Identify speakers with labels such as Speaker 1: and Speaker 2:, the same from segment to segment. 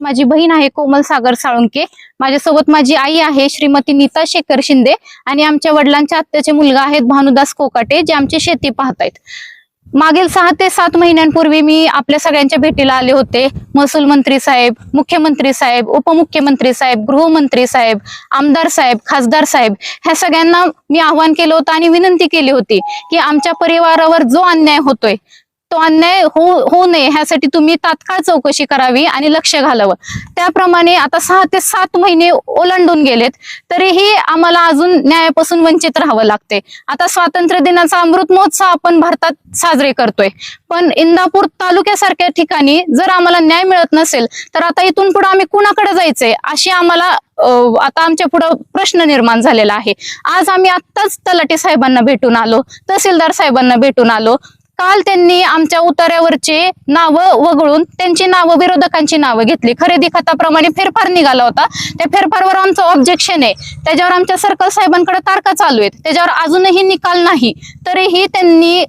Speaker 1: माझी बहीण आहे कोमल सागर साळुंके. माझ्यासोबत माझी आई आहे श्रीमती नीता शेखर शिंदे आणि आमच्या वडिलांच्या आत्याचे मुलगा आहेत भानुदास कोकाटे जे आमची शेती पाहतायत. मागील सहा ते सात महिन्यांपूर्वी मी आपल्या सगळ्यांच्या भेटीला आले होते. महसूल मंत्री साहेब मुख्यमंत्री साहेब उपमुख्यमंत्री साहेब गृहमंत्री साहेब आमदार साहेब खासदार साहेब ह्या सगळ्यांना मी आव्हान केलं होतं आणि विनंती केली होती की आमच्या परिवारावर जो अन्याय होतोय तो अन्याय होऊ होऊ नये ह्यासाठी तुम्ही तात्काळ चौकशी करावी आणि लक्ष घालावं. त्याप्रमाणे आता सहा ते सात महिने ओलांडून गेलेत तरीही आम्हाला अजून न्यायापासून वंचित राहावं लागते आता स्वातंत्र्य दिनाचा अमृत महोत्सव आपण भारतात साजरे करतोय. पण इंदापूर तालुक्यासारख्या ठिकाणी जर आम्हाला न्याय मिळत नसेल तर आता इथून पुढे आम्ही कुणाकडे जायचंय? अशी आम्हाला आता आमच्या पुढे प्रश्न निर्माण झालेला आहे. आज आम्ही आत्ताच तलाटी साहेबांना भेटून आलो तहसीलदार साहेबांना भेटून आलो. काल त्यांनी आमच्या उतार्यावरचे नावं वगळून त्यांची नावं विरोधकांची नावं घेतली. खरेदी खताप्रमाणे फेरफार निघाला होता. त्या फेरफारवर आमचं ऑब्जेक्शन आहे. त्याच्यावर आमच्या सर्कल साहेबांकडे तारखा चालू आहेत. त्याच्यावर अजूनही निकाल नाही. तरीही त्यांनी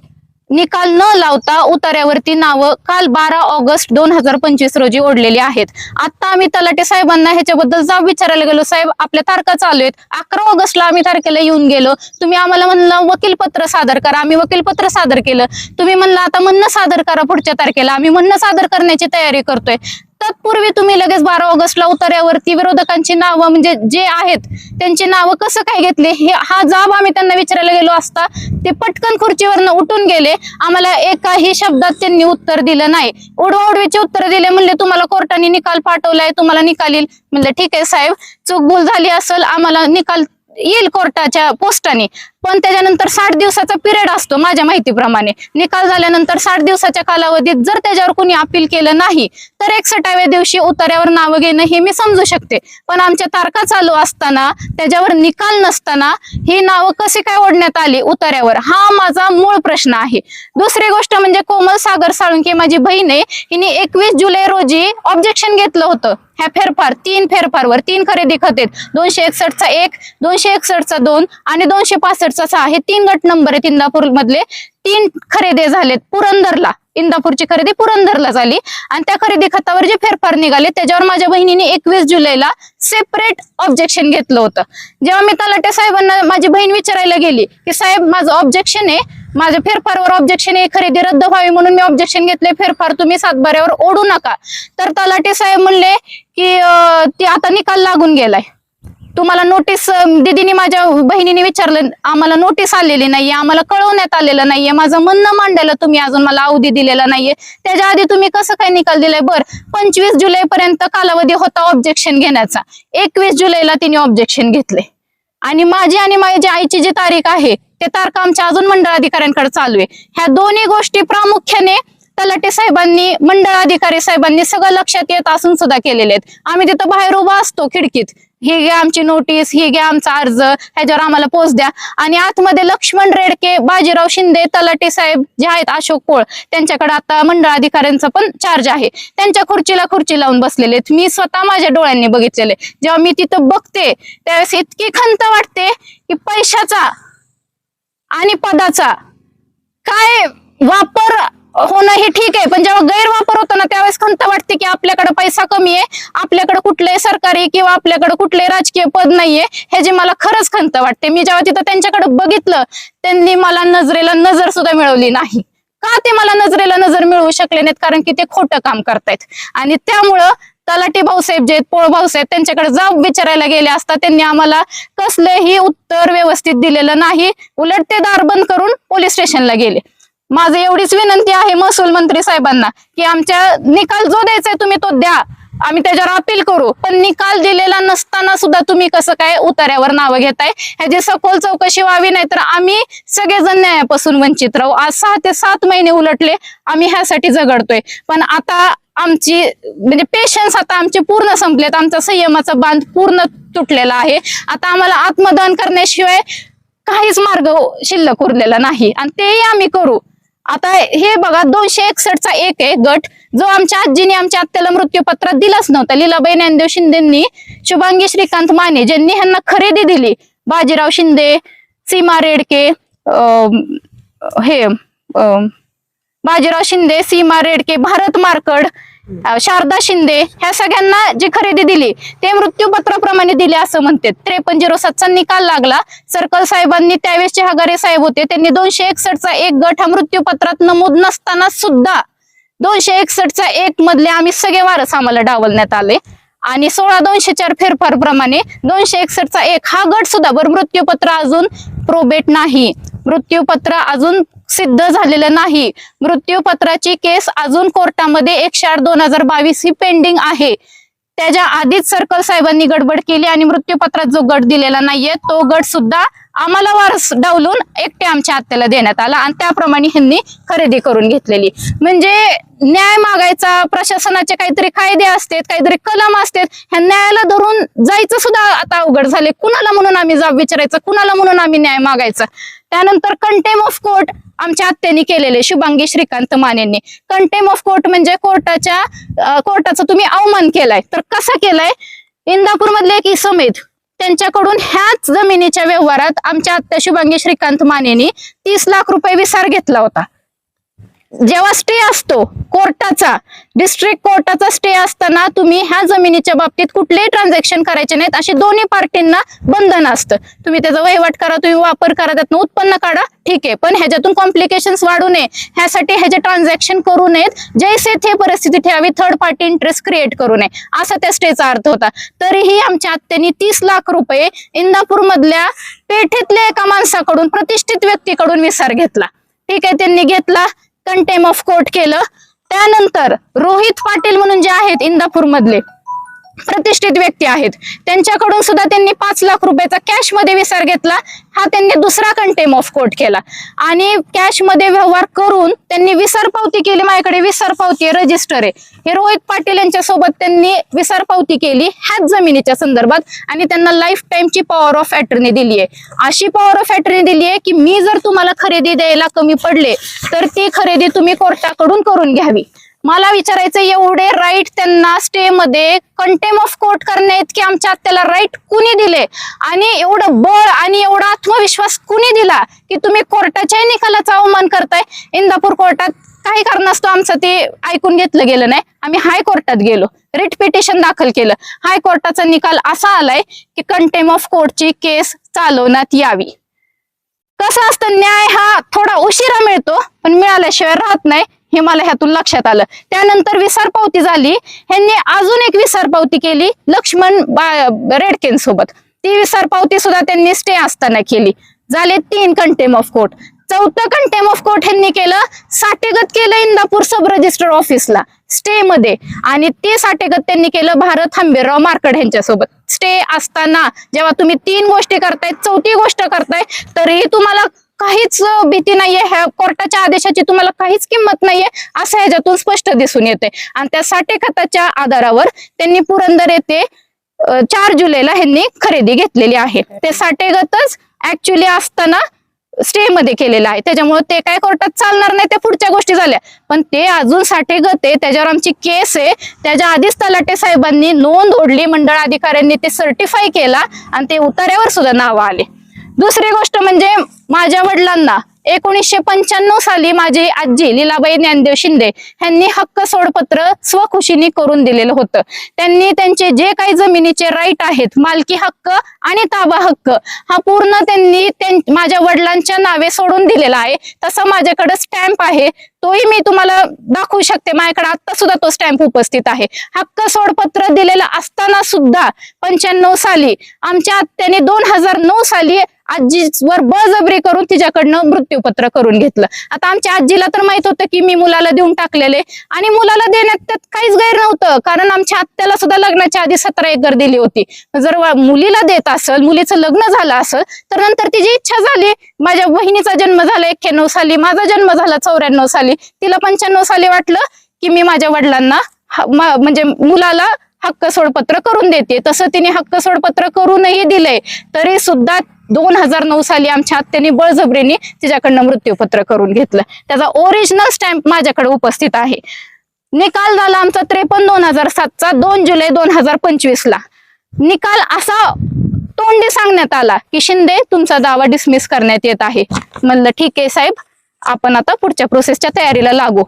Speaker 1: निकाल न लावता उतार्यावरती नावं काल बारा ऑगस्ट दोन हजार पंचवीस रोजी ओढलेली आहेत. आता आम्ही तलाटे साहेबांना ह्याच्याबद्दल जाब विचारायला गेलो. साहेब आपल्या तारखा चालू आहेत. अकरा ऑगस्टला आम्ही तारखेला येऊन गेलो. तुम्ही आम्हाला म्हणलं वकीलपत्र सादर करा. आम्ही वकीलपत्र सादर केलं. तुम्ही म्हणलं आता म्हणणं सादर करा पुढच्या तारखेला. आम्ही म्हणणं सादर करण्याची तयारी करतोय. तत्पूर्वी तुम्ही लगेच बारा ऑगस्टला उतार्यावरती विरोधकांची नावं म्हणजे जे आहेत त्यांची नावं कसं काय घेतले? हे हा जाब आम्ही त्यांना विचारायला गेलो असता ते पटकन खुर्चीवरनं उठून गेले. आम्हाला एकाही शब्दात त्यांनी उत्तर दिलं नाही. उडवाउडवीचे उत्तर दिले म्हणले तुम्हाला कोर्टाने निकाल पाठवलाय तुम्हाला निकाल येईल. म्हणलं ठीक आहे साहेब चूक भूल झाली असेल आम्हाला निकाल येईल कोर्टाच्या पोस्टाने. पण त्याच्यानंतर साठ दिवसाचा पिरियड असतो माझ्या माहितीप्रमाणे. निकाल झाल्यानंतर साठ दिवसाच्या कालावधीत जर त्याच्यावर कोणी अपील केलं नाही तर एकसठाव्या दिवशी उतार्यावर नावं घेणं हे मी समजू शकते. पण आमच्या तारखा चालू असताना त्याच्यावर निकाल नसताना ही नावं कशी काय ओढण्यात आली उतार्यावर? हा माझा मूळ प्रश्न आहे. दुसरी गोष्ट म्हणजे कोमल सागर साळुंके माझी बहीण आहे हिने एकवीस जुलै रोजी ऑब्जेक्शन घेतलं होतं. ह्या फेरफार तीन फेरफारवर तीन खरेदी खतेत. दोनशे एकसष्टचा एक दोनशे एकसष्टचा दोन आणि दोनशे पासष्टचा सहा हे तीन गट नंबर आहेत इंदापूर मधले तीन खरेदी झालेत पुरंदरला. इंदापूरची खरेदी पुरंदरला झाली. आणि त्या खरेदी खतावर जे फेरफार निघाले त्याच्यावर माझ्या बहिणीने एकवीस जुलैला सेपरेट ऑब्जेक्शन घेतलं होतं. जेव्हा मी तलाटे साहेबांना माझी बहीण विचारायला गेली की साहेब माझं ऑब्जेक्शन आहे. माझ्या फेरफारवर ऑब्जेक्शन आहे. खरेदी रद्द व्हावी म्हणून मी ऑब्जेक्शन घेतले. फेरफार तुम्ही सातबाऱ्यावर ओढू नका. तर तलाटे साहेब म्हणले की ते आता निकाल लागून गेलाय. तुम्हाला नोटीस दिदीने माझ्या बहिणीने विचारलं आम्हाला नोटीस आलेली नाहीये आम्हाला कळवण्यात आलेलं नाहीये माझं म्हणणं मांडायला तुम्ही अजून मला अवधी दिलेला नाहीये. त्याच्या आधी तुम्ही कसं काय निकाल दिलाय? बर पंचवीस जुलै पर्यंत कालावधी होता ऑब्जेक्शन घेण्याचा. एकवीस जुलैला तिने ऑब्जेक्शन घेतले. आणि माझी आणि माझ्या आईची जी तारीख आहे ते तारखा आमच्या अजून मंडळ अधिकाऱ्यांकडे चालू आहे. ह्या दोन्ही गोष्टी प्रामुख्याने तलाटे साहेबांनी मंडळ अधिकारी साहेबांनी सगळं लक्षात येत असून सुद्धा केलेले आहेत. आम्ही तिथं बाहेर उभा असतो खिडकीत. ही घ्या आमची नोटीस हे घ्या आमचा अर्ज ह्याच्यावर आम्हाला पोच द्या. आणि आतमध्ये लक्ष्मण रेडके बाजीराव शिंदे तलाटे साहेब जे आहेत अशोक पोळ त्यांच्याकडे आता मंडळ अधिकाऱ्यांचा पण चार्ज आहे. त्यांच्या खुर्चीला खुर्ची लावून बसलेले आहेत. मी स्वतः माझ्या डोळ्यांनी बघितलेले जेव्हा मी तिथं बघते त्यावेळेस इतकी खंत वाटते की पैशाचा आणि पदाचा काय वापर होणं हे ठीक आहे. पण जेव्हा गैरवापर होतो ना त्यावेळेस खंत वाटते की आपल्याकडे पैसा कमी आहे आपल्याकडे कुठलंही सरकारी किंवा आपल्याकडे कुठलंही राजकीय पद नाहीये ह्याची मला खरंच खंत वाटते. मी जेव्हा तिथं त्यांच्याकडे बघितलं त्यांनी मला नजरेला नजर सुद्धा मिळवली नाही. का ते मला नजरेला नजर मिळवू शकले नाहीत? कारण की ते खोटं काम करतायत. आणि त्यामुळं तलाटी भाऊसाहेब जे आहेत पोळ भाऊसाहेब त्यांच्याकडे जाब विचारायला गेले असता त्यांनी आम्हाला कसलंही उत्तर व्यवस्थित दिलेलं नाही. उलट ते दार बंद करून पोलीस स्टेशनला गेले. माझं एवढीच विनंती आहे महसूल मंत्री साहेबांना की आमच्या निकाल जो द्यायचा तुम्ही तो द्या. आम्ही त्याच्यावर अपील करू. पण निकाल दिलेला नसताना सुद्धा तुम्ही कसं काय उतार्यावर नावं घेताय? ह्याची सखोल चौकशी व्हावी नाही तर आम्ही सगळेजण न्यायापासून वंचित राहू. आज सहा ते सात महिने उलटले आम्ही ह्यासाठी झगडतोय. पण आता आमची म्हणजे पेशन्स आता आमचे पूर्ण संपलेत. आमचा संयमाचा बांध पूर्ण तुटलेला आहे. आता आम्हाला आत्मदान करण्याशिवाय काहीच मार्ग शिल्लक उरलेला नाही. आणि तेही आम्ही करू. आता हे बघा दोनशे एकसष्टचा एक आहे गट. जो आमच्या आजीने आमच्या आत्याला मृत्यूपत्रात दिलाच नव्हता. लिलाबाई ज्ञानदेव शिंदेंनी शुभांगी श्रीकांत माने ज्यांनी ह्यांना खरेदी दिली. बाजीराव शिंदे सीमा रेडके अं, हे अं, बाजीराव शिंदे सीमा रेडके भारत मार्कड शारदा शिंदे ह्या सगळ्यांना जी खरेदी दिली ते मृत्यूपत्राप्रमाणे दिले असं म्हणते त्रेपन्न झिरो सातचा निकाल लागला. सर्कल साहेबांनी त्यावेळेसचे हगारे साहेब होते त्यांनी दोनशे एकसष्टचा एक गट हा मृत्यूपत्रात नमूद नसताना सुद्धा दोनशे एकसष्टचा एक मधले आम्ही सगळे वारस आम्हाला डावलण्यात आले. आणि सोळा दोनशे चार फेरफार प्रमाणे दोनशे एकसष्टचा एक हा गट सुद्धा बरं मृत्यूपत्र अजून प्रोबेट नाही. मृत्यूपत्र अजून सिद्ध झालेलं नाही. मृत्यूपत्राची केस अजून कोर्टामध्ये एकशे आठ दोन हजार बावीस ही पेंडिंग आहे. त्याच्या आधीच सर्कल साहेबांनी गडबड केली आणि मृत्यूपत्रात जो गट दिलेला नाहीये तो गट सुद्धा आम्हाला वारस डावलून एकटे आमच्या आत्याला देण्यात आला आणि त्याप्रमाणे ह्यांनी खरेदी करून घेतलेली. म्हणजे न्याय मागायचा प्रशासनाचे काहीतरी कायदे असतात काहीतरी कलम असतात ह्या न्यायाला धरून जायचं सुद्धा आता अवघड झाले कुणाला म्हणून आम्ही जाब विचारायचं? कुणाला म्हणून आम्ही न्याय मागायचा? त्यानंतर कंटेम ऑफ कोर्ट आमच्या आत्याने केलेले शुभांगी श्रीकांत मानेंनी. कंटेम ऑफ कोर्ट म्हणजे कोर्टाच्या कोर्टाचा तुम्ही अवमान केलाय. तर कसा केलाय? इंदापूर मधले एक इसम आहेत. त्यांच्याकडून ह्याच जमिनीच्या व्यवहारात आमच्या आत्या शुभांगी श्रीकांत मानेनी तीस लाख रुपये विसार घेतला होता. जेव्हा स्टे असतो कोर्टाचा डिस्ट्रिक्ट कोर्टाचा स्टे असताना तुम्ही ह्या जमिनीच्या बाबतीत कुठलेही ट्रान्झॅक्शन करायचे नाहीत. अशी दोन्ही पार्टींना बंधन असतं. तुम्ही त्याचा वहिवाट करा तुम्ही वापर करा त्यातनं उत्पन्न काढा ठीक आहे. पण ह्याच्यातून कॉम्प्लिकेशन्स वाढू नये. ह्यासाठी ह्याचे ट्रान्झॅक्शन करू नयेत जैसे थे परिस्थिती ठेवावी थर्ड पार्टी इंटरेस्ट क्रिएट करू नये. असा त्या स्टेचा अर्थ होता. तरीही आमच्या आत्यांनी तीस लाख रुपये इंदापूर मधल्या पेठेतल्या एका माणसाकडून प्रतिष्ठित व्यक्तीकडून विसार घेतला. ठीक आहे त्यांनी घेतला. कंटेम ऑफ कोर्ट केलं. त्यानंतर रोहित पाटील म्हणून जे आहेत इंदापूर मधले प्रतिष्ठित व्यक्ती आहेत. त्यांच्याकडून सुद्धा त्यांनी पाच लाख रुपयाचा कॅशमध्ये विसार घेतला. हा त्यांनी दुसरा कंटेम ऑफ कोर्ट केला. आणि कॅशमध्ये व्यवहार करून त्यांनी विसर पावती केली. माझ्याकडे विसर पावती आहे रजिस्टर आहे. हे रोहित पाटील यांच्या सोबत त्यांनी विसर पावती केली. ह्याच जमिनीच्या संदर्भात आणि त्यांना लाईफ टाईमची पॉवर ऑफ अटर्नी दिली आहे. अशी पॉवर ऑफ अटर्नी दिली आहे की मी जर तुम्हाला खरेदी द्यायला कमी पडले तर ती खरेदी तुम्ही कोर्टाकडून करून घ्यावी. मला विचारायचं एवढे राईट त्यांना स्टे मध्ये कंटेम ऑफ कोर्ट करण्या इतके आमच्या आत्याला राईट कुणी दिले? आणि एवढं बळ आणि एवढा आत्मविश्वास कुणी दिला की तुम्ही कोर्टाच्याही निकालाचा अवमान करताय? इंदापूर कोर्टात काही कारणास्तव आमचं ते ऐकून घेतलं गेलं नाही. आम्ही हायकोर्टात गेलो. रिट पिटिशन दाखल केलं. हायकोर्टाचा निकाल असा आलाय की कंटेम ऑफ कोर्टची केस चालवण्यात यावी. कसं असतं न्याय हा थोडा उशिरा मिळतो पण मिळाल्याशिवाय राहत नाही. हे मला ह्यातून लक्षात आलं. त्यानंतर विसार पावती झाली. ह्यांनी अजून एक विसार पावती केली लक्ष्मण रेडकेन सोबत ती विसार पावती सुद्धा त्यांनी स्टे असताना केली. झाले तीन कंटेम ऑफ कोर्ट चौथं कंटेम ऑफ कोर्ट ह्यांनी केलं साठेगत केलं इंदापूर सब रजिस्टर ऑफिसला स्टे मध्ये. आणि ते साठेगत त्यांनी केलं भारत हंबीरराव मार्कड यांच्यासोबत स्टे असताना जेव्हा तुम्ही तीन गोष्टी करताय चौथी गोष्ट करताय तरीही तुम्हाला काहीच भीती नाहीये. ह्या कोर्टाच्या आदेशाची तुम्हाला काहीच किंमत नाहीये असं ह्याच्यातून स्पष्ट दिसून येते आणि त्या साठे खताच्या आधारावर त्यांनी पुरंदर येथे चार जुलैला ह्यांनी खरेदी घेतलेली आहे. ते साठेगतच ऍक्च्युली असताना स्टे मध्ये केलेलं आहे. त्याच्यामुळे ते काय कोर्टात चालणार नाही त्या पुढच्या गोष्टी झाल्या. पण ते अजून साठेगत आहे. त्याच्यावर आमची केस आहे. त्याच्या आधीच तलाटे साहेबांनी नोंद ओढली. मंडळ अधिकाऱ्यांनी ते सर्टिफाय केला. आणि ते उतार्यावर सुद्धा नावं आले. दुसरी गोष्ट म्हणजे माझ्या वडिलांना एकोणीसशे पंच्याण्णव साली माझी आजी लीलाबाई ज्ञानदेव शिंदे यांनी हक्क सोडपत्र स्वखुशीने करून दिलेलं होतं. त्यांनी त्यांचे जे काही जमिनीचे राईट आहेत मालकी हक्क आणि ताबा हक्क हा पूर्ण त्यांनी माझ्या वडिलांच्या नावे सोडून दिलेला आहे. तसं माझ्याकडे स्टॅम्प आहे. तोही मी तुम्हाला दाखवू शकते. माझ्याकडे आता सुद्धा तो स्टॅम्प उपस्थित आहे. हक्क सोडपत्र दिलेलं असताना सुद्धा पंच्याण्णव साली आमच्या आत्याने दोन हजार नऊ साली आजीवर बळजबरी करून तिच्याकडनं मृत्यूपत्र करून घेतलं. आता आमच्या आजीला तर माहीत होतं की मी मुलाला देऊन टाकलेले आणि मुलाला देण्यात त्यात काहीच गैर नव्हतं. कारण आमच्या आत्याला सुद्धा लग्नाच्या आधी सतरा एकर दिली होती. जर मुलीला देत असेल मुलीचं लग्न झालं असेल तर नंतर तिची इच्छा झाली. माझ्या बहिणीचा जन्म झाला एक्क्याण्णव साली माझा जन्म झाला चौऱ्याण्णव साली. तिला पंच्याण्णव साली वाटलं की मी माझ्या वडिलांना म्हणजे मुलाला हक्क सोडपत्र करून देते. तसं तिने हक्क सोडपत्र करूनही दिलंय. तरी सुद्धा दोन हजार नऊ साली आमच्या आत्याने बळजबरीने तिच्याकडनं मृत्यूपत्र करून घेतलं. त्याचा ओरिजिनल स्टॅम्प माझ्याकडे उपस्थित आहे. निकाल झाला आमचा त्रेपन्न दोन हजार सातचा दोन जुलै दोन हजार पंचवीस ला निकाल असा तोंडी सांगण्यात आला की शिंदे तुमचा दावा डिसमिस करण्यात येत आहे. म्हणलं ठीक आहे साहेब आपण आता पुढच्या प्रोसेसच्या तयारीला लागू.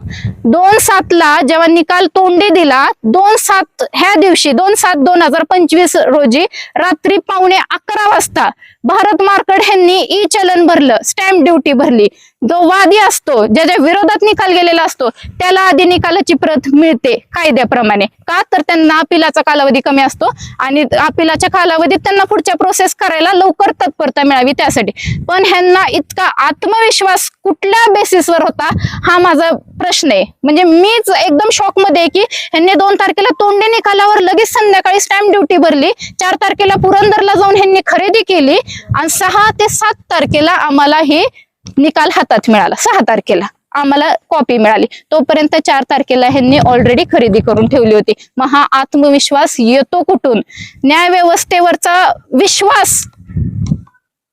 Speaker 1: दोन सातला जेव्हा निकाल तोंडी दिला दोन सात ह्या दिवशी दोन सात दोन हजार पंचवीस रोजी रात्री पावणे अकरा वाजता भारत मार्कड ह्यांनी ई चलन भरलं स्टॅम्प ड्युटी भरली. जो वादी असतो ज्याच्या विरोधात निकाल गेलेला असतो त्याला आधी निकालाची प्रत मिळते कायद्याप्रमाणे. का? तर त्यांना अपिलाचा कालावधी कमी असतो आणि अपिलाच्या कालावधीत त्यांना पुढच्या प्रोसेस करायला लवकर तत्परता मिळावी त्यासाठी. पण ह्यांना इतका आत्मविश्वास कुठल्या बेसिसवर होता हा माझा प्रश्न आहे. म्हणजे मीच एकदम शॉकमध्ये की ह्यांनी दोन तारखेला तोंडे निकालावर लगेच संध्याकाळी स्टॅम्प ड्युटी भरली चार तारखेला पुरंदरला जाऊन ह्यांनी खरेदी केली आणि सहा ते सात तारखेला आम्हाला हे निकाल हातात मिळाला. सहा तारखेला आम्हाला कॉपी मिळाली. तोपर्यंत चार तारखेला ह्यांनी ऑलरेडी खरेदी करून ठेवली होती. मग हा आत्मविश्वास येतो कुठून? न्याय व्यवस्थेवरचा विश्वास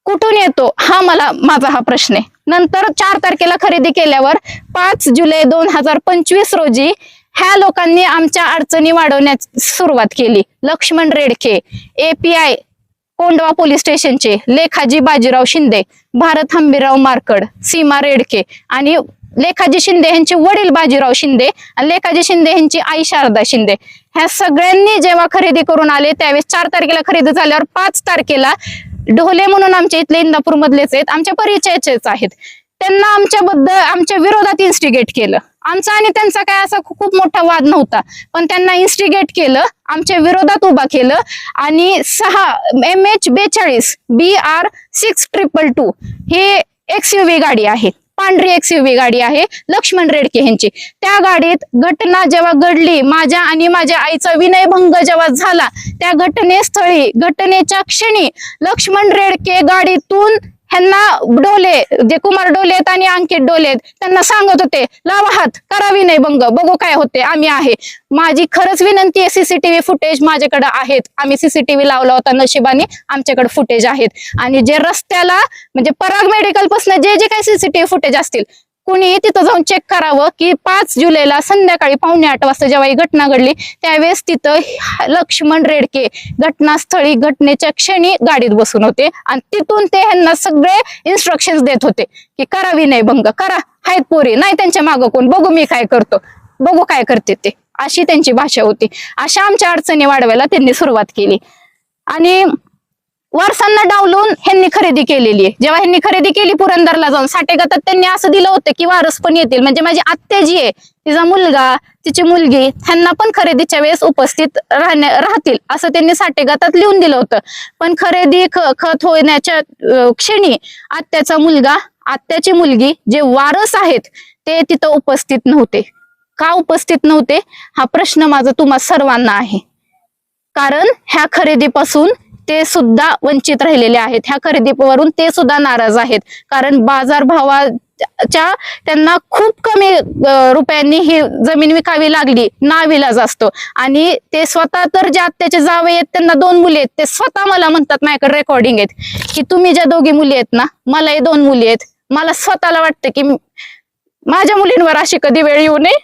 Speaker 1: कुठून येतो? हा मला माझा हा प्रश्न आहे. नंतर चार तारखेला खरेदी केल्यावर पाच जुलै दोन हजार पंचवीस रोजी ह्या लोकांनी आमच्या अडचणी वाढवण्यास सुरुवात केली. लक्ष्मण रेडके एपीआय कोंडवा पोलीस स्टेशनचे लेखाजी बाजीराव शिंदे भारत हंबीराव मार्कड सीमा रेडके आणि लेखाजी शिंदे यांचे वडील बाजीराव शिंदे आणि लेखाजी शिंदे यांची आई शारदा शिंदे. ह्या सगळ्यांनी जेव्हा खरेदी करून आले त्यावेळेस चार तारखेला खरेदी झाल्यावर पाच तारखेला ढोले म्हणून आमच्या इथले इंदापूर मधलेच आहेत. आमच्या परिचयाचेच आहेत. त्यांना आमच्याबद्दल आमच्या विरोधात इन्स्टिगेट केलं. आमचा आणि त्यांचा काय असा खूप मोठा वाद नव्हता. पण त्यांना इन्स्टिगेट केलं आमच्या विरोधात उभा केलं आणि सहा एम एच बेचाळीस B R six triple two हे एक्सयूव्ही गाडी आहे. पांढरी एक्सयूव्ही गाडी आहे लक्ष्मण रेडके यांची त्या गाडीत घटना जेव्हा घडली माझ्या आणि माझ्या आईचा विनयभंग जेव्हा झाला त्या घटनेस्थळी घटनेच्या क्षणी लक्ष्मण रेडके गाडीतून ह्यांना डोले जे कुमार डोले आहेत आणि अंकित डोले आहेत त्यांना सांगत होते लावा हात करावी नाही बंग बघू काय होते आम्ही आहे. माझी खरंच विनंती आहे सीसीटीव्ही फुटेज माझ्याकडे आहेत. आम्ही सीसीटीव्ही लावला होता नशिबाने आमच्याकडे फुटेज आहेत. आणि जे रस्त्याला म्हणजे पराग मेडिकलपासून जे जे काही सीसीटीव्ही फुटेज असतील कुणी तिथं जाऊन चेक करावं की पाच जुलैला संध्याकाळी पावणे आठ वाजता जेव्हा ही घटना घडली त्यावेळेस तिथं लक्ष्मण रेडके घटनास्थळी घटनेच्या क्षणी गाडीत बसून होते. आणि तिथून ते ह्यांना सगळे इन्स्ट्रक्शन देत होते की करा विनयभंग करा. आहेत पोरी नाही त्यांच्या मागं कोण बघू मी काय करतो. बघू काय करते ते. अशी त्यांची भाषा होती. अशा आमच्या अडचणी वाढवायला त्यांनी सुरुवात केली. आणि वारसांना डावलून ह्यांनी खरेदी केलेली आहे. जेव्हा ह्यांनी खरेदी केली पुरंदरला जाऊन साठेगतात त्यांनी असं दिलं होतं की वारस पण येतील. म्हणजे माझी आत्या जी आहे तिचा मुलगा तिची मुलगी ह्यांना पण खरेदीच्या वेळेस उपस्थित राहण्या राहतील असं त्यांनी साठेगतात लिहून दिलं होतं. पण खरेदी ख- खत होण्याच्या क्षणी आत्याचा मुलगा आत्याची मुलगी जे वारस आहेत ते तिथं उपस्थित नव्हते. का उपस्थित नव्हते? हा प्रश्न माझा तुम्हा सर्वांना आहे. कारण ह्या खरेदीपासून ते सुद्धा वंचित राहिलेले आहेत. ह्या खरेदीवरून ते सुद्धा नाराज आहेत. कारण बाजारभावाच्या त्यांना खूप कमी रुपयांनी ही जमीन विकावी लागली. नाविलाज असतो आणि ते स्वतः तर ज्या आत्याचे जावे आहेत त्यांना दोन मुली आहेत. ते स्वतः मला म्हणतात माझ्याकडे रेकॉर्डिंग आहेत. की तुम्ही ज्या दोघी मुली आहेत ना मला हे दोन मुली आहेत. मला स्वतःला वाटतं की माझ्या मुलींवर अशी कधी वेळ येऊ नये.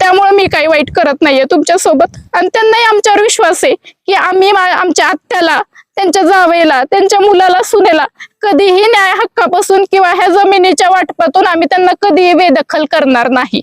Speaker 1: त्यामुळे मी काही वाईट करत नाहीये तुमच्यासोबत आणि त्यांनाही आमच्यावर विश्वास आहे की आम्ही आमच्या आत्याला त्यांच्या जावेला त्यांच्या मुलाला सुनेला कधीही न्याय हक्कापासून किंवा ह्या जमिनीच्या वाटपातून आम्ही त्यांना कधीही बेदखल करणार नाही.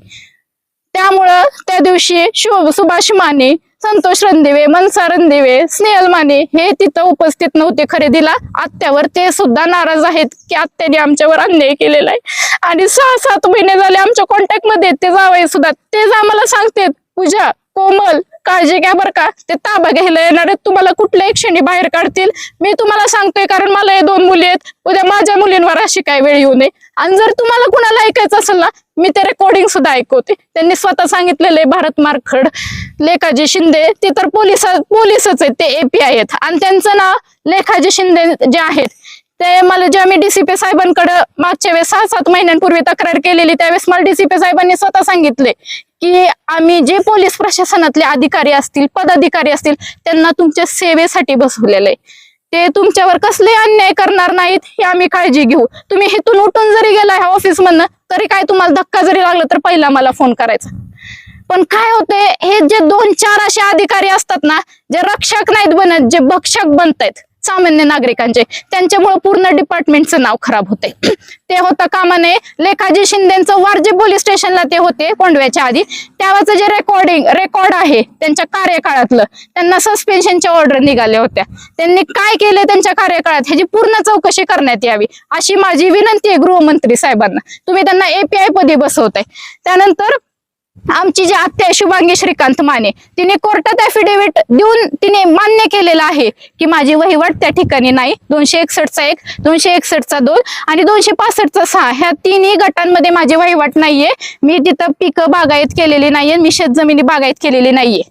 Speaker 1: त्यामुळं त्या दिवशी शिव सुभाष माने संतोष रणदिवे मनसा रणदिवे स्नेहल माने हे तिथं उपस्थित नव्हते खरेदीला. आत्यावर ते सुद्धा नाराज आहेत की आत्याने आमच्यावर अन्याय केलेला आहे. आणि सहा सात महिने झाले आमच्या कॉन्टॅक्टमध्ये ते जावे सुद्धा. तेच आम्हाला सांगतेत पूजा कोमल काळजी घ्या बरं का. ते ताबा घ्यायला येणार आहेत. तुम्हाला कुठल्याही क्षणी बाहेर काढतील. मी तुम्हाला सांगतोय कारण मला हे दोन मुली आहेत. उद्या माझ्या मुलींवर अशी काय वेळ येऊ नये. आणि जर तुम्हाला कुणाला ऐकायचं असेल ना मी ते रेकॉर्डिंग सुद्धा ऐकवते. त्यांनी स्वतः सांगितलेले भारत मार्खड. लेखाजी शिंदे ते तर पोलीस पोलिसच आहेत. ते एपीआय आहेत. आणि त्यांचं नाव लेखाजी शिंदे जे आहेत ते मला जेव्हा मी डीसीपी साहेबांकडे मागच्या वेळेस सहा सात महिन्यांपूर्वी तक्रार केलेली त्यावेळेस मला डीसीपी साहेबांनी स्वतः सांगितले की आम्ही जे पोलीस प्रशासनातले अधिकारी असतील पदाधिकारी असतील त्यांना तुमच्या सेवेसाठी बसवलेलं आहे. ते तुमच्यावर कसले अन्याय करणार नाहीत हे आम्ही काळजी घेऊ. तुम्ही हेतून उठून जरी गेला ह्या ऑफिस मधनं तरी काय तुम्हाला धक्का जरी लागला तर पहिला मला फोन करायचा. पण काय होते हे जे दोन चार असे अधिकारी असतात ना जे रक्षक नाहीत बनत जे भक्षक बनतायत सामान्य नागरिकांचे. त्यांच्यामुळे पूर्ण डिपार्टमेंटचं नाव खराब होते ते होता कामाने लेखाजी शिंदेचं वारजे पोलीस स्टेशनला ते होते कोंडव्याच्या आधी. तेव्हाचं जे रेकॉर्डिंग रेकॉर्ड आहे त्यांच्या कार्यकाळातलं त्यांना सस्पेन्शनच्या ऑर्डर निघाल्या होत्या. त्यांनी काय केले त्यांच्या कार्यकाळात? ह्याची पूर्ण चौकशी करण्यात यावी अशी माझी विनंती आहे गृहमंत्री साहेबांना. तुम्ही त्यांना एपीआय पदी बसवताय. त्यानंतर आमची जी आत्या आहे शुभांगी श्रीकांत माने तिने कोर्टात ऍफिडेव्हिट देऊन तिने मान्य केलेलं आहे की माझी वहिवाट त्या ठिकाणी नाही. दोनशे एकसष्टचा एक दोनशे एकसष्टचा दोन आणि दोनशे पासष्टचा सहा. ह्या तिन्ही गटांमध्ये माझी वहिवाट नाहीये. मी तिथं पिकं बागायत केलेली नाहीये. मी शेतजमिनी बागायत केलेली नाहीये.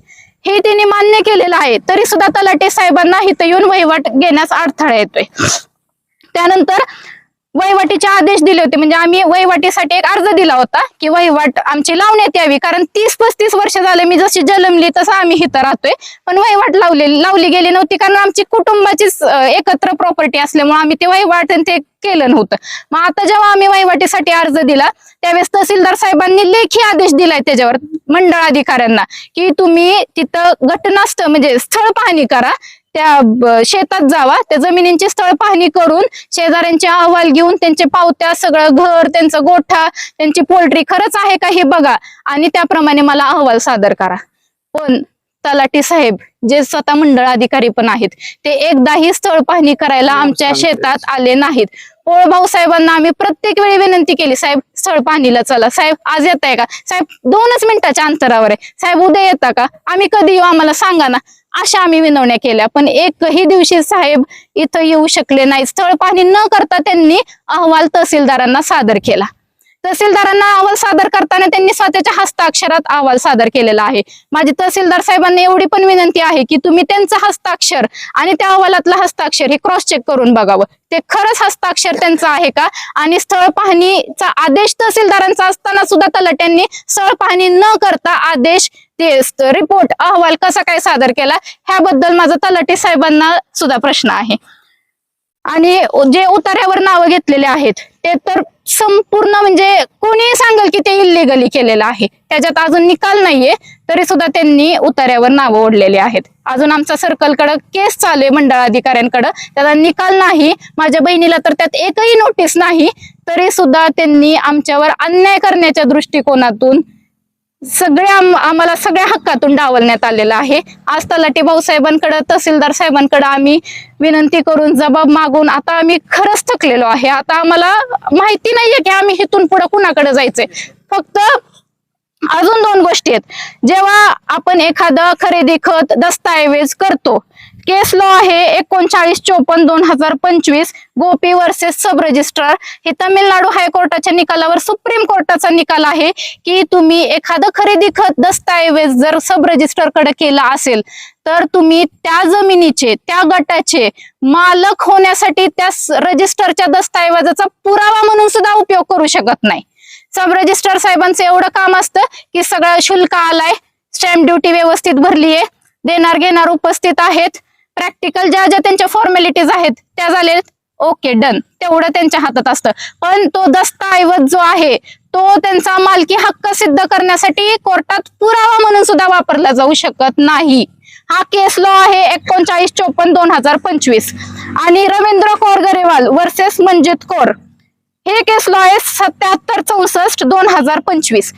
Speaker 1: हे तिने मान्य केलेलं आहे. तरी सुद्धा तलाटे साहेबांना इथं येऊन वहिवाट घेण्यास अडथळा येतोय. त्यानंतर वहिवाटीचे आदेश दिले होते. म्हणजे आम्ही वहिवाटीसाठी एक अर्ज दिला होता की वहिवाट आमची लावण्यात यावी. कारण तीस पस्तीस वर्ष झाले मी जशी जन्मली तसं आम्ही इथं राहतोय. पण वहिवाट लावलेली लावली गेली नव्हती कारण आमची कुटुंबाचीच एकत्र प्रॉपर्टी असल्यामुळे आम्ही ते वहिवाट ते केलं नव्हतं. मग आता जेव्हा आम्ही वहिवाटीसाठी अर्ज दिला त्यावेळेस तहसीलदार साहेबांनी लेखी आदेश दिलाय त्याच्यावर मंडळ अधिकाऱ्यांना की तुम्ही तिथं घटनास्थळ म्हणजे स्थळ पाहणी करा. त्या शेतात जावा. त्या जमिनींची स्थळ पाहणी करून शेजाऱ्यांचे अहवाल घेऊन त्यांचे पावत्या सगळं घर त्यांचं गोठा त्यांची पोल्ट्री खरंच आहे का हे बघा. आणि त्याप्रमाणे मला अहवाल सादर करा. पण तलाठी साहेब जे स्वतः मंडळ अधिकारी पण आहेत ते एकदाही स्थळ पाहणी करायला आमच्या शेतात आले नाहीत. पोळभाऊ साहेबांना आम्ही प्रत्येक वेळी विनंती केली साहेब स्थळ पाहणीला चला. साहेब आज येत आहे का? साहेब दोनच मिनिटाच्या अंतरावर आहे. साहेब उद्या येता का? आम्ही कधी येऊ? आम्हाला सांगा ना. अशा आम्ही विनवण्या केल्या. पण एकही दिवशी साहेब इथं येऊ शकले नाही. स्थळ पाहणी न करता त्यांनी अहवाल तहसीलदारांना सादर केला. तहसीलदारांना अहवाल सादर करताना त्यांनी स्वतःच्या हस्ताक्षरात अहवाल सादर केलेला आहे. माझी तहसीलदार साहेबांना एवढी पण विनंती आहे की तुम्ही त्यांचं हस्ताक्षर आणि त्या अहवालातलं हस्ताक्षर हे क्रॉस चेक करून बघावं. ते खरंच हस्ताक्षर त्यांचं आहे का? आणि स्थळ पाहणीचा आदेश तहसीलदारांचा असताना सुद्धा तलाट्यांनी स्थळ पाहणी न करता आदेश ते रिपोर्ट अहवाल कसा काय सादर केला? ह्याबद्दल माझा तलाठी साहेबांना सुद्धा प्रश्न आहे. आणि जे उतार्यावर नावं घेतलेले आहेत ते तर संपूर्ण म्हणजे कोणी सांगेल की ते इलिगली केलेलं आहे. त्याच्यात अजून निकाल नाहीये तरी सुद्धा त्यांनी उतार्यावर नावं ओढलेली आहेत. अजून आमचा सर्कलकडं केस चालू आहे मंडळ अधिकाऱ्यांकडं त्याचा निकाल नाही माझ्या बहिणीला तर त्यात एकही नोटीस नाही तरी सुद्धा त्यांनी आमच्यावर अन्याय करण्याच्या दृष्टिकोनातून सगळ्या आम्हाला सगळ्या हक्कातून डावलण्यात आलेलं आहे. आज तलाठी भाऊसाहेबांकडे तहसीलदार साहेबांकडे आम्ही विनंती करून जबाब मागून आता आम्ही खरंच थकलेलो आहे. आता आम्हाला माहिती नाहीये की आम्ही इथून पुढे कुणाकडे जायचंय. फक्त अजून दोन गोष्टी आहेत. जेव्हा आपण एखादं खरेदी खत दस्तऐवज करतो केस लॉ आहे एकोणचाळीस चोपन्न दोन हजार पंचवीस गोपी वर्सेस सब रजिस्ट्रार हे तमिळनाडू हायकोर्टाच्या निकालावर सुप्रीम कोर्टाचा निकाल आहे की तुम्ही एखादं खरेदी खत दस्तऐवज जर सब रजिस्टरकडे केला असेल तर तुम्ही त्या जमिनीचे त्या गटाचे मालक होण्यासाठी त्या रजिस्टरच्या दस्तऐवजाचा पुरावा म्हणून सुद्धा उपयोग करू शकत नाही. सब रजिस्टर साहेबांचं एवढं काम असतं की सगळं शुल्क आलाय स्टॅम्प ड्युटी व्यवस्थित भरलीये देणार घेणार उपस्थित आहेत प्रॅक्टिकल ज्या ज्या त्यांच्या फॉर्मॅलिटीज आहेत त्या झाले ओके डन तेवढं त्यांच्या हातात असतं. पण तो दस्तऐवज जो आहे तो त्यांचा मालकी हक्क सिद्ध करण्यासाठी कोर्टात पुरावा म्हणून सुद्धा वापरला जाऊ शकत नाही. हा केस लॉ आहे एकोणचाळीस चोपन्न दोन हजार पंचवीस. आणि रवींद्र कौर गरेवाल वर्सेस मंजित कौर. हे केस लॉ आहे सत्याहत्तर चौसष्ट दोन हजार पंचवीस.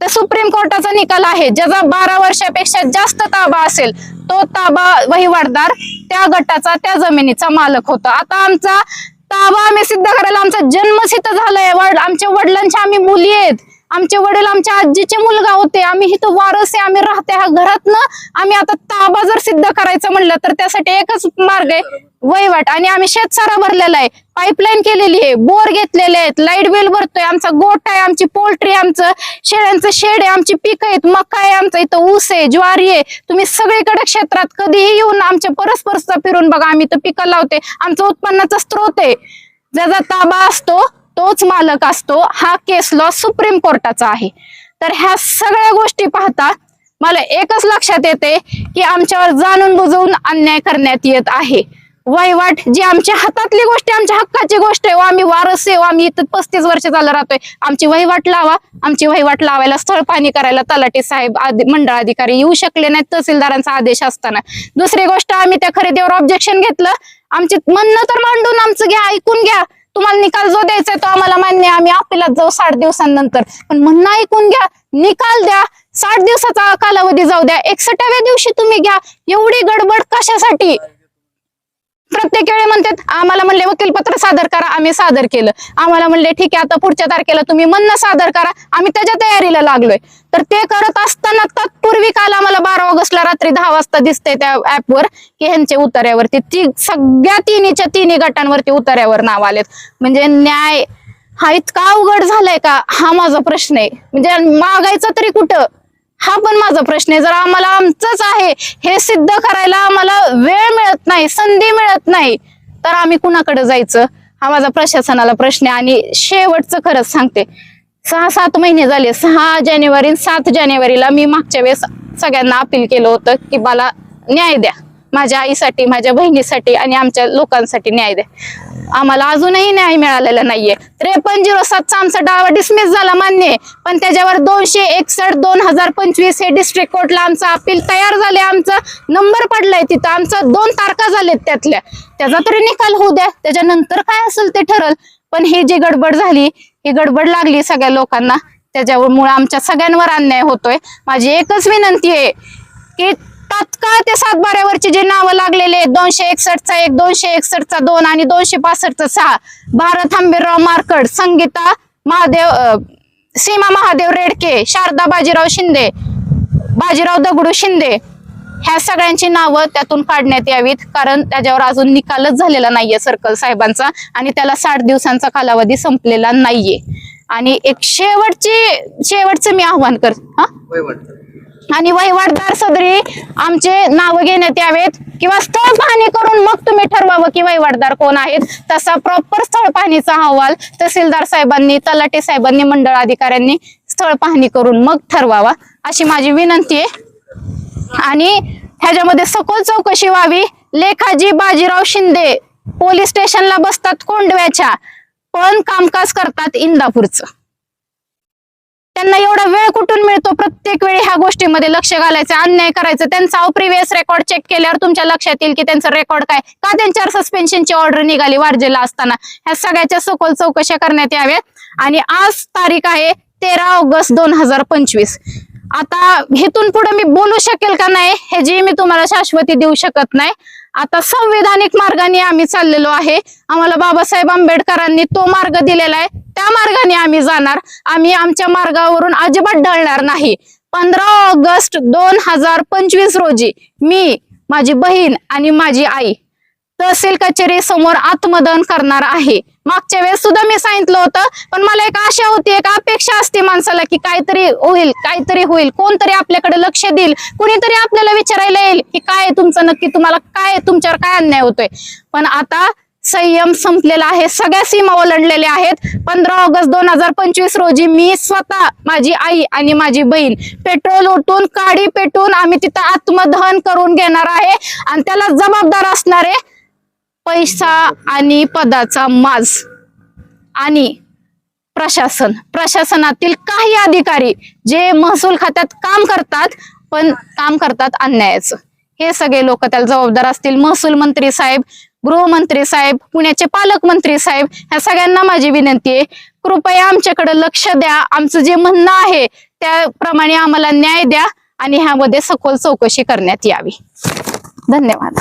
Speaker 1: तर सुप्रीम कोर्टाचा निकाल आहे. ज्याचा बारा वर्षापेक्षा जास्त ताबा असेल तो ताबा वहिवाटदार त्या गटाचा त्या जमिनीचा मालक होता. आता आमचा ताबा आम्ही सिद्ध करायला आमचा जन्म सिद्ध झालाय. आमच्या वडिलांच्या आम्ही मुली आहेत. आमचे वडील आमच्या आजीचे मुलगा होते. आम्ही इथं वारस आहे आम्ही राहते ह्या घरातनं. आम्ही आता ताबा जर सिद्ध करायचं म्हणलं तर त्यासाठी एकच मार्ग आहे वहिवाट. आणि आम्ही शेतसारा भरलेला आहे. पाईपलाईन केलेली आहे बोर घेतलेले आहेत लाइट बिल भरतोय आमचा गोठा आहे आमची पोल्ट्री आमचं शेळ्यांचं शेड आहे आमची पिकं आहेत मका आहे आमचं इथं ऊस आहे ज्वारी आहे. तुम्ही सगळीकडे क्षेत्रात कधीही येऊन आमच्या परस्पर फिरून बघा आम्ही तर पिकं लावते. आमचं उत्पन्नाचा स्त्रोत आहे. ज्याचा ताबा असतो तोच मालक असतो हा केस लॉ सुप्रीम कोर्टाचा आहे. तर ह्या सगळ्या गोष्टी पाहता मला एकच लक्षात येते की आमच्यावर जाणून बुजवून अन्याय करण्यात येत आहे. वहिवाट जी आमच्या हातातली गोष्ट आहे आमच्या हक्काची गोष्ट आहे व आम्ही वारस आहे व आम्ही इथं पस्तीस वर्ष झालं राहतोय. आमची वहिवाट लावा आमची वहिवाट लावायला स्थळ पाणी करायला तलाटी साहेब मंडळ अधिकारी येऊ शकले नाहीत तहसीलदारांचा आदेश असताना. दुसरी गोष्ट आम्ही त्या खरेदीवर ऑब्जेक्शन घेतलं. आमचे म्हणणं तर मांडून आमचं घ्या ऐकून घ्या. तुम्हाला निकाल जो द्यायचा आहे तो आम्हाला मान्य आम्ही अपिलात जाऊ साठ दिवसांनंतर. पण म्हणणं ऐकून घ्या निकाल द्या. साठ दिवसाचा कालावधी जाऊ द्या. एकसठाव्या दिवशी तुम्ही घ्या. एवढी गडबड कशासाठी? प्रत्येक वेळी म्हणतात आम्हाला म्हणले वकीलपत्र सादर करा आम्ही सादर केलं. आम्हाला म्हणले ठीक आहे आता पुढच्या तारखेला तुम्ही म्हणणं सादर करा आम्ही त्याच्या तयारीला लागलोय. तर ते करत असताना तत्पूर्वी काल आम्हाला बारा ऑगस्टला रात्री दहा वाजता दिसतंय त्या ऍपवर की ह्यांच्या उतार्यावरती ती सगळ्या तिन्हीच्या तिन्ही गटांवरती उतार्यावर नाव आलेत. म्हणजे न्याय हा इतका अवघड झालाय का? हा माझा प्रश्न आहे. म्हणजे मागायचा तरी कुठं? हा पण माझा प्रश्न आहे. जर आम्हाला आमचंच आहे हे सिद्ध करायला आम्हाला वेळ मिळत नाही संधी मिळत नाही तर आम्ही कुणाकडे जायचं? हा माझा प्रशासनाला प्रश्न आहे आणि शेवटचं खरंच सांगते. सहा सात महिने झाले. सहा जानेवारी सात जानेवारीला मी मागच्या वेळेस सगळ्यांना अपील केलं होतं की मला न्याय द्या. माझ्या आईसाठी माझ्या बहिणीसाठी आणि आमच्या लोकांसाठी न्याय दे आम्हाला अजूनही न्याय मिळालेला नाहीये. त्रेपन्न झिरो सातचा आमचा डावा डिसमिस झाला मान्य पण त्याच्यावर दोनशे एकसष्ट दोन हजार पंचवीस हे डिस्ट्रिक्ट कोर्टला आमचा अपील तयार झाले आमचा नंबर पडलाय तिथं. आमचं दोन तारखा झालेत त्यातल्या. त्याचा तरी निकाल होऊ द्या. त्याच्यानंतर काय असेल ते ठरल. पण हे जी गडबड झाली ही गडबड लागली सगळ्या लोकांना. त्याच्यामुळे आमच्या सगळ्यांवर अन्याय होतोय. माझी एकच विनंती आहे की तात्काळ ते सातबाऱ्यावरचे जे नावं लागलेले आहेत दोनशे एकसष्टचा एक दोनशे एकसष्टचा दोन आणि दोनशे पासष्टचा सहा. भारत आंबेरराव मार्कड संगीता महादेव सीमा महादेव रेडके शारदा बाजीराव शिंदे बाजीराव दगडू शिंदे ह्या सगळ्यांची नावं त्यातून काढण्यात यावीत. कारण त्याच्यावर अजून निकालच झालेला नाहीये सर्कल साहेबांचा आणि त्याला साठ दिवसांचा कालावधी संपलेला नाहीये. आणि एक शेवटची शेवटचं मी आव्हान कर हा? आणि वहिवाटदार सदरी आमचे नाव घेण्यात यावेत. किंवा स्थळ पाहणी करून मग तुम्ही ठरवावं की वहिवाटदार कोण आहेत. तसा प्रॉपर स्थळ पाहणीचा अहवाल तहसीलदार साहेबांनी तलाठी साहेबांनी मंडळ अधिकाऱ्यांनी स्थळ पाहणी करून मग ठरवावा अशी माझी विनंती आहे. आणि ह्याच्यामध्ये सखोल चौकशी व्हावी. लेखाजी बाजीराव शिंदे पोलीस स्टेशनला बसतात कोंडव्याच्या पण कामकाज करतात इंदापूरचं. त्यांना एवढा वेळ कुठून मिळतो? प्रत्येक वेळी ह्या गोष्टीमध्ये लक्ष घालायचं अन्याय करायचं. त्यांचा प्रिव्हियस रेकॉर्ड चेक केल्यावर तुमच्या लक्षात येईल की त्यांचं रेकॉर्ड काय? का त्यांच्यावर सस्पेन्शनची ऑर्डर निघाली वारजेला असताना? ह्या सगळ्याच्या सखोल चौकशा करण्यात याव्यात. आणि आज तारीख आहे तेरा ऑगस्ट दोन हजार पंचवीस. आता हेतून पुढे मी बोलू शकेल का नाही? हे जी मी तुम्हाला शाश्वती देऊ शकत नाही. आता संविधानिक मार्गाने आम्ही चाललेलो आहे. आम्हाला बाबासाहेब आंबेडकरांनी तो मार्ग दिलेला आहे. त्या मार्गाने आम्ही जाणार. आम्ही आमच्या मार्गावरून अजिबात ढळणार नाही. पंधरा ऑगस्ट दोन हजार पंचवीस रोजी मी माझी बहीण आणि माझी आई तहसील कचेरी समोर आत्मदहन करणार आहे. मागच्या वेळेस सुद्धा मी सांगितलं होतं पण मला एक आशा होती एक अपेक्षा असते माणसाला की काहीतरी होईल काहीतरी होईल. कोणतरी आपल्याकडे लक्ष देईल. कुणीतरी आपल्याला विचारायला येईल की काय तुमचं नक्की तुम्हाला काय तुमच्यावर काय अन्याय होतोय. पण आता संयम संपलेला आहे सगळ्या सीमा ओलांडलेल्या आहेत. पंधरा ऑगस्ट दोन हजार पंचवीस रोजी मी स्वतः माझी आई आणि माझी बहीण पेट्रोल ओतून काडी पेटून आम्ही तिथं आत्मदहन करून घेणार आहे. आणि त्याला जबाबदार असणारे पैसा आणि पदाचा माज आणि प्रशासन. प्रशासनातील काही अधिकारी जे महसूल खात्यात काम करतात पण काम करतात अन्यायाचं. हे सगळे लोक त्याला जबाबदार असतील. महसूल मंत्री साहेब गृहमंत्री साहेब पुण्याचे पालकमंत्री साहेब ह्या सगळ्यांना माझी विनंती आहे. कृपया आमच्याकडे लक्ष द्या. आमचं जे म्हणणं आहे त्याप्रमाणे आम्हाला न्याय द्या आणि ह्यामध्ये सखोल चौकशी करण्यात यावी. धन्यवाद.